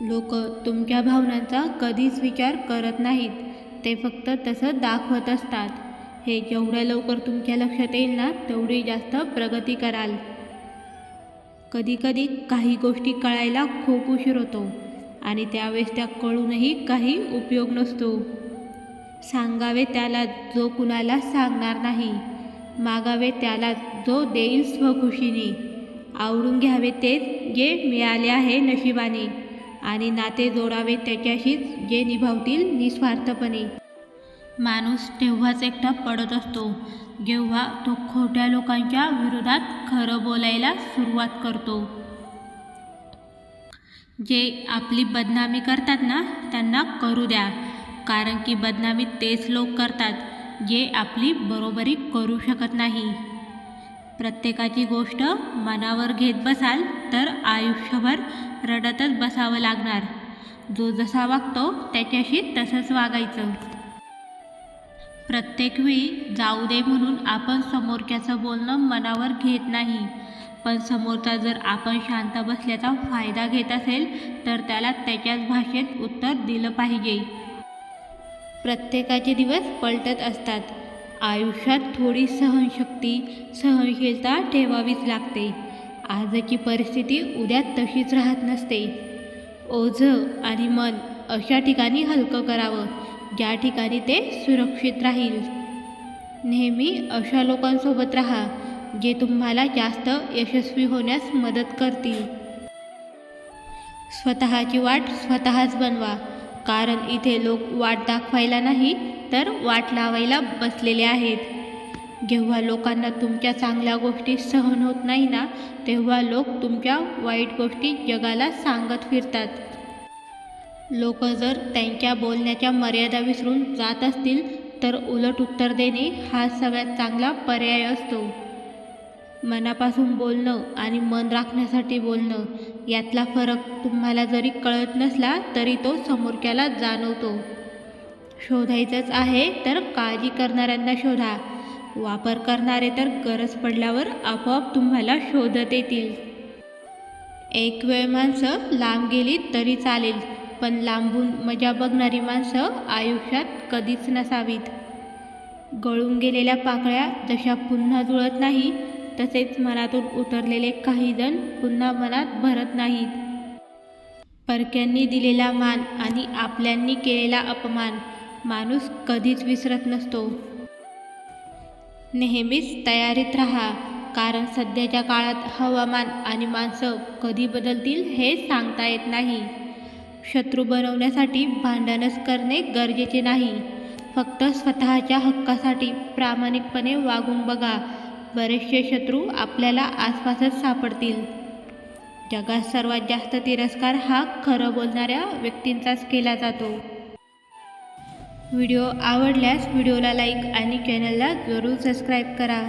लोक तुमच्या भावनांचा कधीच विचार करत नाहीत. ते फक्त तसं दाखवत असतात. हे जेवढ्या लवकर तुमच्या लक्षात येईल ना तेवढी जास्त प्रगती कराल. कधीकधी काही गोष्टी कळायला खूप उशीर होतो आणि त्यावेळेस त्या कळूनही काही उपयोग नसतो. सांगावे त्याला जो कुणाला सांगणार नाही. मागावे त्याला जो देईल स्वखुशीने. आवडून घ्यावे तेच जे मिळाले आहे नशिबाने. आणि नाते जोडावे त्याच्याशीच जे निभावतील निस्वार्थपणे. माणूस तेव्हाच एकटा पडत असतो जेव्हा तो खोट्या लोकांच्या विरोधात खरं बोलायला सुरुवात करतो. जे आपली बदनामी करतात ना त्यांना करू द्या कारण की बदनामी तेच लोक करतात जे आपली बरोबरी करू शकत नाही. प्रत्येकाची गोष्ट मनावर घेत बसाल तर आयुष्यभर रडतच बसावं लागणार. जो जसा वागतो त्याच्याशी तसंच वागायचं. प्रत्येक वेळी जाऊ दे म्हणून आपण समोरच्याचं बोलणं मनावर घेत नाही. पण समोरचा जर आपण शांत बसल्याचा फायदा घेत असेल तर त्याला त्याच्याच भाषेत उत्तर दिलं पाहिजे. प्रत्येकाचे दिवस पलटत असतात. आयुष्यात थोडी सहनशक्ती सहनशीलता ठेवावीच लागते. आजची परिस्थिती उद्या तशीच राहत नसते. ओझं आणि मन अशा ठिकाणी हलकं करावं ज्या ठिकाणी ते सुरक्षित राहील. नेहमी अशा लोकांसोबत राहा जे तुम्हाला जास्त यशस्वी होण्यास मदत करतील. स्वतःची वाट स्वतःच बनवा कारण इथे लोक वाट दाखवायला नाही तर वाट लावायला बसलेले आहेत. जेव्हा लोकांना तुमच्या चांगल्या गोष्टी सहन होत नाही ना तेव्हा लोक तुमच्या वाईट गोष्टी जगाला सांगत फिरतात. लोक जर त्यांच्या बोलण्याच्या मर्यादा विसरून जात असतील तर उलट उत्तर देणे हा सगळ्यात चांगला पर्याय असतो. मनापासून बोलणं आणि मन राखण्यासाठी बोलणं यातला फरक तुम्हाला जरी कळत नसला तरी तो समोरच्याला जाणवतो. शोधायचंच आहे तर काळजी करणाऱ्यांना शोधा. वापर करणारे तर गरज पडल्यावर आपोआप तुम्हाला शोधत येतील. एक वेळ माणसं लांब गेली तरी चालेल पण लांबून मजा बघणारी माणसं आयुष्यात कधीच नसावीत. गळून गेलेल्या पाकळ्या जशा पुन्हा जुळत नाही तसेच मनातून उतरलेले काही जण पुन्हा मनात भरत नाहीत. परक्यांनी दिलेला मान आणि आपल्यांनी केलेला अपमान माणूस कधीच विसरत नसतो. नेहमीच तयारीत राहा कारण सध्याच्या काळात हवामान आणि माणसं कधी बदलतील हे सांगता येत नाही. शत्रू बनवण्यासाठी भांडणच करणे गरजेचे नाही. फक्त स्वतःच्या हक्कासाठी प्रामाणिकपणे वागून बघा. बरेचसे शत्रू आपल्याला आसपासच सापडतील. जगात सर्वात जास्त तिरस्कार हा खरं बोलणाऱ्या व्यक्तींचाच केला जातो. व्हिडिओ आवडल्यास व्हिडिओला लाईक आणि चॅनलला जरूर सबस्क्राईब करा.